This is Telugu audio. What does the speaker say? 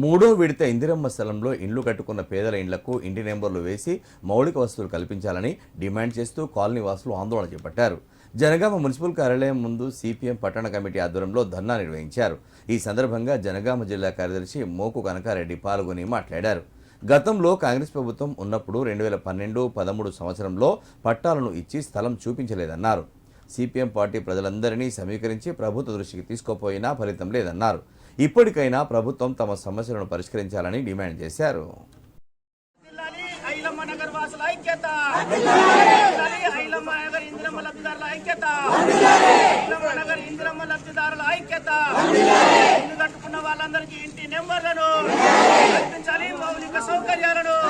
మూడో విడత ఇందిరమ్మ స్థలంలో ఇండ్లు కట్టుకున్న పేదల ఇండ్లకు ఇంటి నెంబర్లు వేసి మౌలిక వసతులు కల్పించాలని డిమాండ్ చేస్తూ కాలనీ వాసులు ఆందోళన చేపట్టారు. జనగామ మున్సిపల్ కార్యాలయం ముందు సిపిఎం పట్టణ కమిటీ ఆధ్వర్యంలో ధర్నా నిర్వహించారు. ఈ సందర్భంగా జనగామ జిల్లా కార్యదర్శి మోకు కనకారెడ్డి పాల్గొని మాట్లాడారు. గతంలో కాంగ్రెస్ ప్రభుత్వం ఉన్నప్పుడు రెండు వేల పన్నెండు పదమూడు సంవత్సరంలో పట్టాలను ఇచ్చి స్థలం చూపించలేదన్నారు. సిపిఎం పార్టీ ప్రజలందరినీ సమీకరించి ప్రభుత్వ దృష్టికి తీసుకోపోయినా ఫలితం లేదన్నారు. ఇప్పటికైనా ప్రభుత్వం తమ సమస్యలను పరిష్కరించాలని డిమాండ్ చేశారు. ఐలమ్మ వాసుల ఐక్యత. ఐక్యత. నగర్ వాళ్ళందరికీ ఇంటి నెంబర్లను కల్పించాలి మౌలిక సౌకర్యాలను.